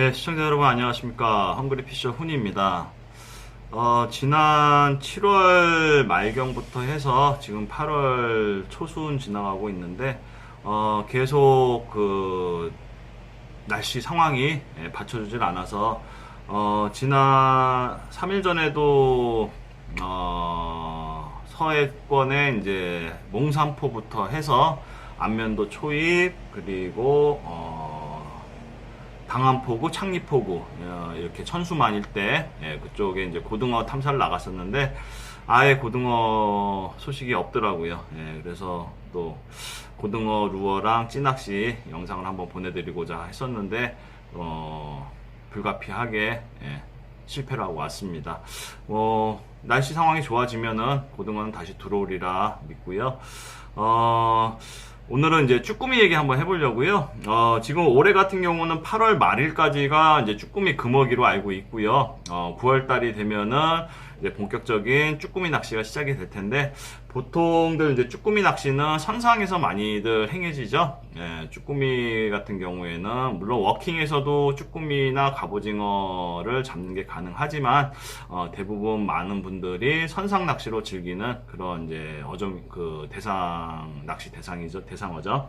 네, 시청자 여러분 안녕하십니까. 헝그리 피셔 훈입니다. 어, 지난 7월 말경부터 해서 지금 8월 초순 지나가고 있는데, 어, 계속 그, 날씨 상황이 예, 받쳐주질 않아서, 어, 지난 3일 전에도, 어, 서해권에 이제 몽산포부터 해서 안면도 초입, 그리고, 어, 방안포구, 창리포구 어, 이렇게 천수만일 때 예, 그쪽에 이제 고등어 탐사를 나갔었는데 아예 고등어 소식이 없더라고요. 예, 그래서 또 고등어 루어랑 찌낚시 영상을 한번 보내드리고자 했었는데 어, 불가피하게 예, 실패를 하고 왔습니다. 뭐 날씨 상황이 좋아지면은 고등어는 다시 들어오리라 믿고요. 어, 오늘은 이제 쭈꾸미 얘기 한번 해보려고요. 어, 지금 올해 같은 경우는 8월 말일까지가 이제 쭈꾸미 금어기로 알고 있고요. 어, 9월 달이 되면은 이제 본격적인 쭈꾸미 낚시가 시작이 될 텐데 보통들 이제 쭈꾸미 낚시는 선상에서 많이들 행해지죠. 예, 쭈꾸미 같은 경우에는 물론 워킹에서도 쭈꾸미나 갑오징어를 잡는 게 가능하지만 어, 대부분 많은 분들이 선상 낚시로 즐기는 그런 이제 어점 그 대상 낚시 대상이죠 대상어죠.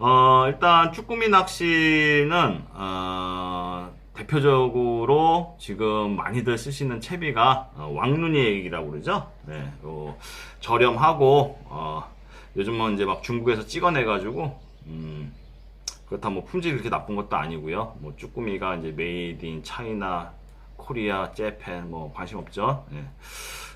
어, 일단 쭈꾸미 낚시는 어, 대표적으로 지금 많이들 쓰시는 채비가 어, 왕눈이 얘기라고 그러죠. 네, 요 저렴하고 어, 요즘은 이제 막 중국에서 찍어내가지고 음, 그렇다 뭐 품질이 그렇게 나쁜 것도 아니고요. 뭐 쭈꾸미가 이제 메이드 인 차이나, 코리아, 재팬 뭐 관심 없죠. 예.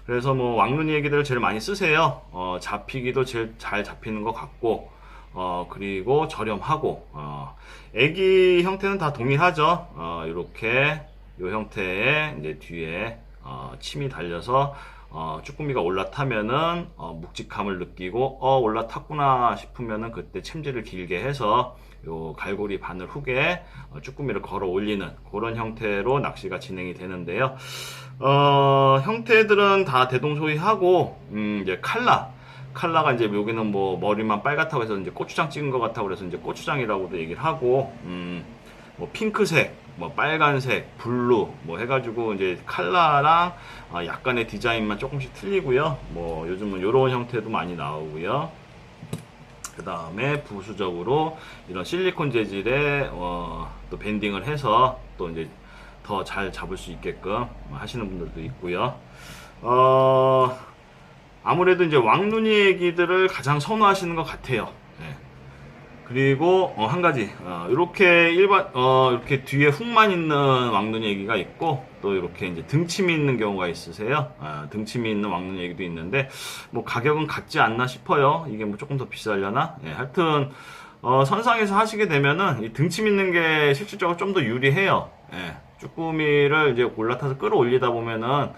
그래서 뭐 왕눈이 얘기들을 제일 많이 쓰세요. 어, 잡히기도 제일 잘 잡히는 것 같고 어, 그리고 저렴하고, 어, 애기 형태는 다 동일하죠. 어, 이렇게, 요 형태의 이제 뒤에, 어, 침이 달려서, 어, 쭈꾸미가 올라타면은, 어, 묵직함을 느끼고, 어, 올라탔구나 싶으면은 그때 챔질을 길게 해서, 요 갈고리 바늘 훅에 어, 쭈꾸미를 걸어 올리는 그런 형태로 낚시가 진행이 되는데요. 어, 형태들은 다 대동소이하고, 음, 이제 칼라. 칼라가 이제 여기는 뭐 머리만 빨갛다고 해서 이제 고추장 찍은 것 같다고 그래서 이제 고추장이라고도 얘기를 하고 음 뭐 핑크색 뭐 빨간색 블루 뭐 해가지고 이제 칼라랑 아, 약간의 디자인만 조금씩 틀리고요. 뭐 요즘은 이런 형태도 많이 나오고요. 그 다음에 부수적으로 이런 실리콘 재질의 어, 또 밴딩을 해서 또 이제 더 잘 잡을 수 있게끔 하시는 분들도 있고요. 어 아무래도 이제 왕눈이 얘기들을 가장 선호하시는 것 같아요. 예. 그리고 어, 한 가지 어, 이렇게 일반 어, 이렇게 뒤에 훅만 있는 왕눈이 얘기가 있고 또 이렇게 이제 등침이 있는 경우가 있으세요. 아, 등침이 있는 왕눈이 얘기도 있는데 뭐 가격은 같지 않나 싶어요. 이게 뭐 조금 더 비싸려나? 예, 하여튼 어, 선상에서 하시게 되면은 이 등침 있는 게 실질적으로 좀 더 유리해요. 예, 쭈꾸미를 이제 올라타서 끌어올리다 보면은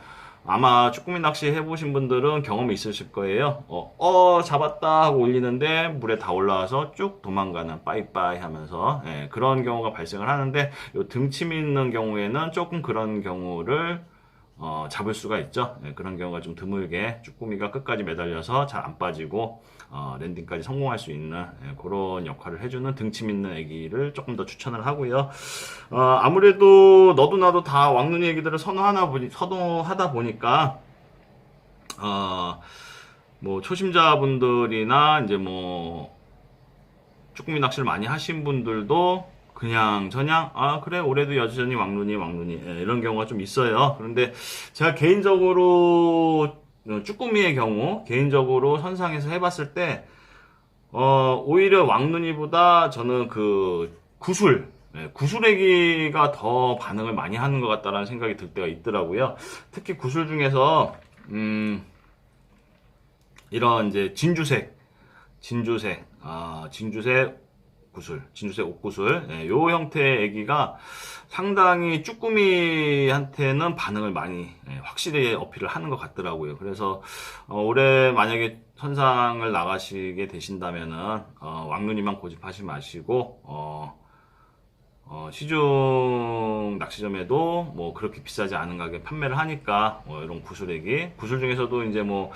아마 쭈꾸미 낚시 해보신 분들은 경험이 있으실 거예요. 어, 어, 잡았다 하고 올리는데 물에 다 올라와서 쭉 도망가는 빠이빠이 하면서 예, 그런 경우가 발생을 하는데 요 등침이 있는 경우에는 조금 그런 경우를 어, 잡을 수가 있죠. 예, 그런 경우가 좀 드물게 쭈꾸미가 끝까지 매달려서 잘 안 빠지고 어, 랜딩까지 성공할 수 있는 예, 그런 역할을 해주는 등침 있는 애기를 조금 더 추천을 하고요. 어, 아무래도 너도 나도 다 왕눈이 애기들을 선호하나 보니 선호하다 보니까 어, 뭐 초심자분들이나 이제 뭐 쭈꾸미 낚시를 많이 하신 분들도 그냥 저냥 아 그래 올해도 여전히 왕눈이 왕눈이 예, 이런 경우가 좀 있어요. 그런데 제가 개인적으로 어, 쭈꾸미의 경우 개인적으로 선상에서 해봤을 때 어, 오히려 왕눈이보다 저는 그 구술 예, 구슬애기가 더 반응을 많이 하는 것 같다라는 생각이 들 때가 있더라고요. 특히 구슬 중에서 음, 이런 이제 진주색, 진주색, 아, 진주색 구슬, 진주색 옥구슬, 예, 요 형태의 애기가 상당히 쭈꾸미한테는 반응을 많이 예, 확실히 어필을 하는 것 같더라고요. 그래서 어, 올해 만약에 선상을 나가시게 되신다면은 어, 왕눈이만 고집하지 마시고 어, 어, 시중 낚시점에도 뭐 그렇게 비싸지 않은 가격에 판매를 하니까 뭐 이런 구슬액이 구슬 중에서도 이제 뭐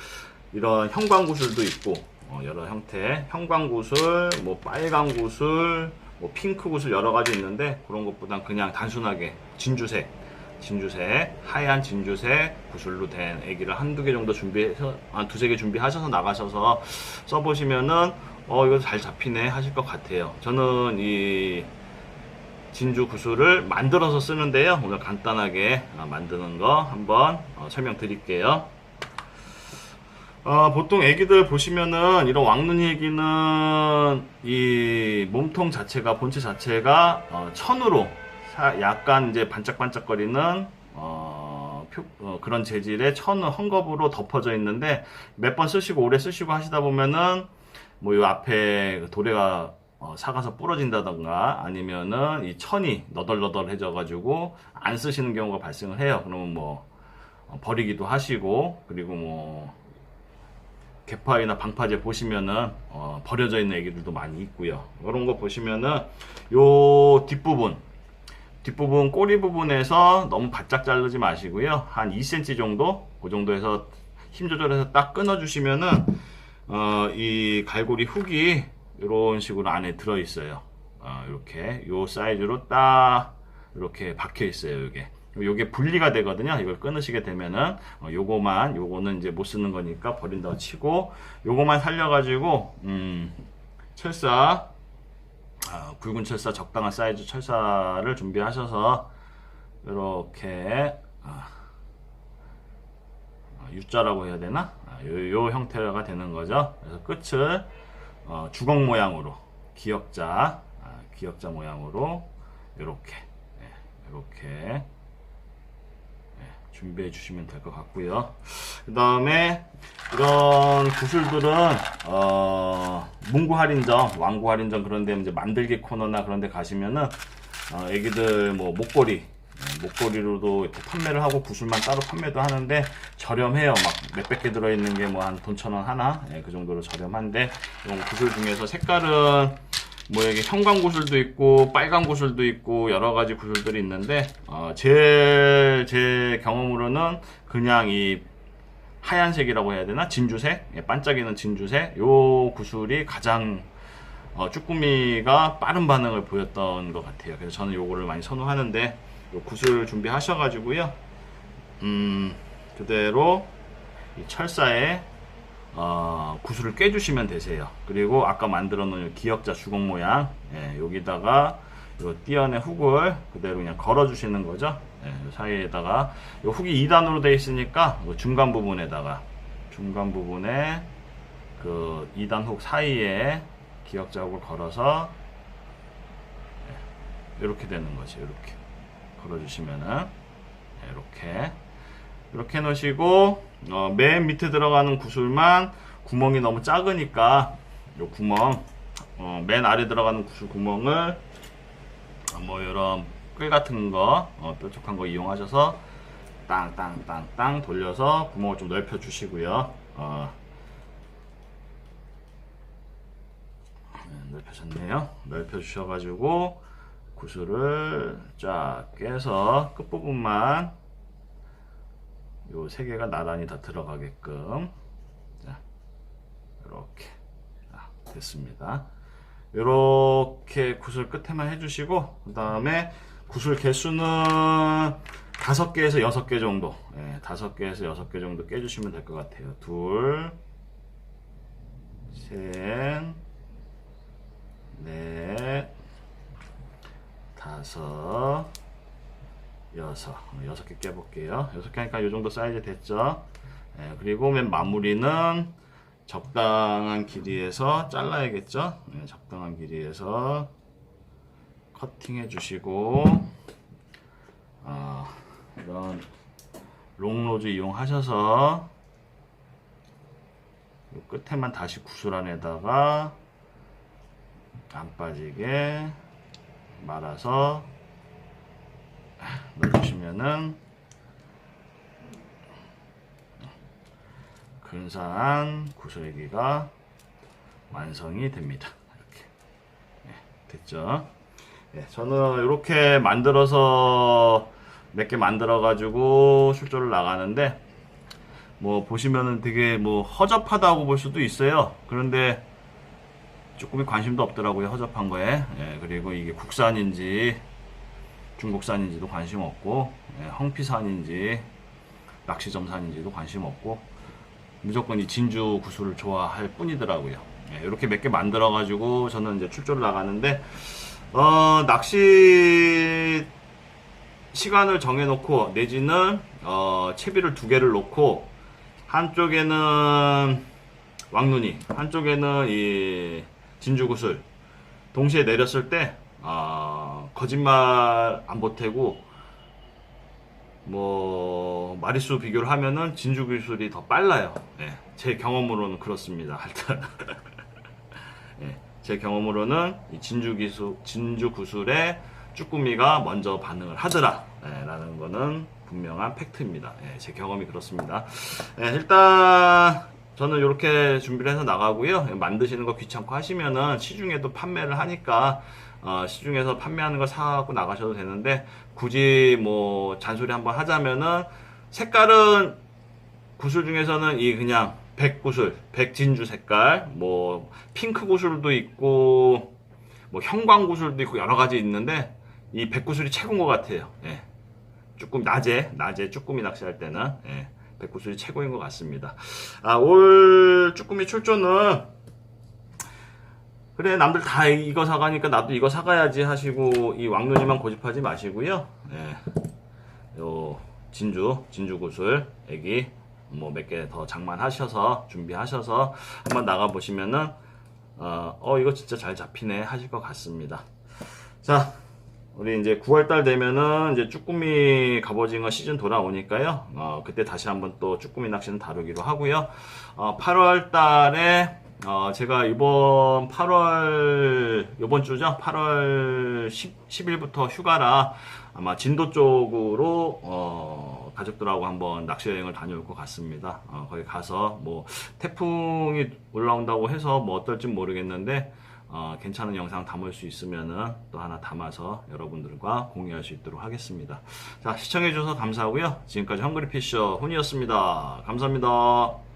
이런 형광 구슬도 있고 어, 여러 형태 형광 구슬, 뭐 빨간 구슬, 뭐 핑크 구슬 여러 가지 있는데 그런 것보단 그냥 단순하게 진주색, 진주색, 하얀 진주색 구슬로 된 애기를 한두 개 정도 준비해서, 한 두세 개 준비하셔서 나가셔서 써보시면은, 어, 이거 잘 잡히네 하실 것 같아요. 저는 이 진주 구슬을 만들어서 쓰는데요. 오늘 간단하게 어, 만드는 거 한번 어, 설명 드릴게요. 어, 보통 애기들 보시면은 이런 왕눈이 애기는 이 몸통 자체가 본체 자체가 어, 천으로 사- 약간 이제 반짝반짝거리는 어, 표- 어, 그런 재질의 천 헝겊으로 덮어져 있는데 몇 번 쓰시고 오래 쓰시고 하시다 보면은 뭐요 앞에 도래가 어, 사가서 부러진다던가 아니면은 이 천이 너덜너덜해져 가지고 안 쓰시는 경우가 발생을 해요. 그러면 뭐 어, 버리기도 하시고 그리고 뭐 개파이나 방파제 보시면은 어, 버려져 있는 애기들도 많이 있고요. 이런 거 보시면은 요 뒷부분 뒷부분 꼬리 부분에서 너무 바짝 자르지 마시고요. 한 2cm 정도 그 정도에서 힘 조절해서 딱 끊어 주시면은 어, 이 갈고리 훅이 이런 식으로 안에 들어 있어요. 어, 이렇게 요 사이즈로 딱 이렇게 박혀 있어요. 이게 요게 분리가 되거든요. 이걸 끊으시게 되면은 어, 요거만 요거는 이제 못 쓰는 거니까 버린다고 치고 요거만 살려가지고 음, 철사 아, 굵은 철사 적당한 사이즈 철사를 준비하셔서 이렇게 아, 아, U자라고 해야 되나? 아, 요, 요 형태가 되는 거죠. 그래서 끝을 어, 주걱 모양으로 기역자 아, 기역자 모양으로 이렇게 이렇게 준비해 주시면 될 것 같고요. 그 다음에 이런 구슬들은 어, 문구 할인점, 왕구 할인점 그런데 이제 만들기 코너나 그런데 가시면은 어, 애기들 뭐 목걸이 예, 목걸이로도 이렇게 판매를 하고 구슬만 따로 판매도 하는데 저렴해요. 막 몇백 개 들어있는 게 뭐 한 돈 천 원 하나 예, 그 정도로 저렴한데 구슬 중에서 색깔은 뭐 여기 형광 구슬도 있고 빨간 구슬도 있고 여러 가지 구슬들이 있는데 어, 제일 제 경험으로는 그냥 이 하얀색이라고 해야 되나 진주색 예, 반짝이는 진주색 요 구슬이 가장 어, 쭈꾸미가 빠른 반응을 보였던 것 같아요. 그래서 저는 요거를 많이 선호하는데 요 구슬 준비하셔 가지고요. 음 그대로 이 철사에 어, 구슬을 꿰주시면 되세요. 그리고 아까 만들어 놓은 기역자 주걱 모양 예, 여기다가 요 띄어낸 훅을 그대로 그냥 걸어 주시는 거죠. 예, 요 사이에다가 요 훅이 2단으로 되어 있으니까 요 중간 부분에다가 중간 부분에 그 2단 훅 사이에 기역자 훅을 걸어서 예, 이렇게 되는 거죠. 이렇게 걸어 주시면은 예, 이렇게 이렇게 놓으시고 어, 맨 밑에 들어가는 구슬만 구멍이 너무 작으니까 요 구멍 어, 맨 아래 들어가는 구슬 구멍을 어, 뭐 이런 끌 같은 거 어, 뾰족한 거 이용하셔서 땅땅땅땅 돌려서 구멍을 좀 넓혀 주시고요. 어, 네, 넓혀졌네요. 넓혀 주셔가지고 구슬을 쫙 깨서 끝부분만 요 세 개가 나란히 다 들어가게끔 자, 이렇게 아, 됐습니다. 이렇게 구슬 끝에만 해주시고 그 다음에 구슬 개수는 다섯 개에서 여섯 개 정도, 예, 다섯 개에서 여섯 개 정도 깨주시면 될 것 같아요. 둘, 셋, 넷, 다섯. 여섯. 여섯 개 깨볼게요. 여섯 개 하니까 이 정도 사이즈 됐죠? 예, 그리고 맨 마무리는 적당한 길이에서 잘라야겠죠? 예, 적당한 길이에서 커팅해 주시고 아, 이런 롱로즈 이용하셔서 요 끝에만 다시 구슬 안에다가 안 빠지게 말아서 넣어주시면은 근사한 구슬기가 완성이 됩니다. 이렇게 네, 됐죠? 네, 저는 이렇게 만들어서 몇 개 만들어 가지고 출조를 나가는데 뭐 보시면은 되게 뭐 허접하다고 볼 수도 있어요. 그런데 쭈꾸미 관심도 없더라고요 허접한 거에 예, 그리고 이게 국산인지 중국산인지도 관심 없고 예, 헝피산인지 낚시점산인지도 관심 없고 무조건 이 진주 구슬을 좋아할 뿐이더라고요. 예, 이렇게 몇 개 만들어 가지고 저는 이제 출조를 나가는데 어, 낚시 시간을 정해 놓고 내지는 어, 채비를 두 개를 놓고 한쪽에는 왕눈이 한쪽에는 이 진주 구슬 동시에 내렸을 때 아, 거짓말 안 보태고 뭐 마리수 비교를 하면은 진주 기술이 더 빨라요. 예, 제 경험으로는 그렇습니다. 일단 예, 제 경험으로는 이 진주 기술 진주 구슬에 쭈꾸미가 먼저 반응을 하더라. 예, 라는 거는 분명한 팩트입니다. 예, 제 경험이 그렇습니다. 예, 일단 저는 이렇게 준비를 해서 나가고요. 만드시는 거 귀찮고 하시면은 시중에도 판매를 하니까 어, 시중에서 판매하는 거 사갖고 나가셔도 되는데 굳이 뭐 잔소리 한번 하자면은 색깔은 구슬 중에서는 이 그냥 백구슬, 백진주 색깔, 뭐 핑크 구슬도 있고 뭐 형광 구슬도 있고 여러 가지 있는데 이 백구슬이 최고인 것 같아요. 예. 조금 낮에 낮에 쭈꾸미 낚시할 때는 예. 백구슬이 최고인 것 같습니다. 아, 올 쭈꾸미 출조는 그래 남들 다 이거 사가니까 나도 이거 사가야지 하시고 이 왕눈이만 고집하지 마시고요. 예. 요 진주 진주 구슬 애기 뭐 몇 개 더 장만하셔서 준비하셔서 한번 나가 보시면은 어, 어 이거 진짜 잘 잡히네 하실 것 같습니다. 자 우리 이제 9월달 되면은 이제 쭈꾸미 갑오징어 시즌 돌아오니까요. 어, 그때 다시 한번 또 쭈꾸미 낚시는 다루기로 하고요. 어, 8월달에 어, 제가 이번 8월 이번 주죠. 8월 10, 10일부터 휴가라 아마 진도 쪽으로 어, 가족들하고 한번 낚시 여행을 다녀올 것 같습니다. 어, 거기 가서 뭐 태풍이 올라온다고 해서 뭐 어떨지 모르겠는데 어, 괜찮은 영상 담을 수 있으면은 또 하나 담아서 여러분들과 공유할 수 있도록 하겠습니다. 자, 시청해주셔서 감사하고요. 지금까지 헝그리 피셔 훈이었습니다. 감사합니다.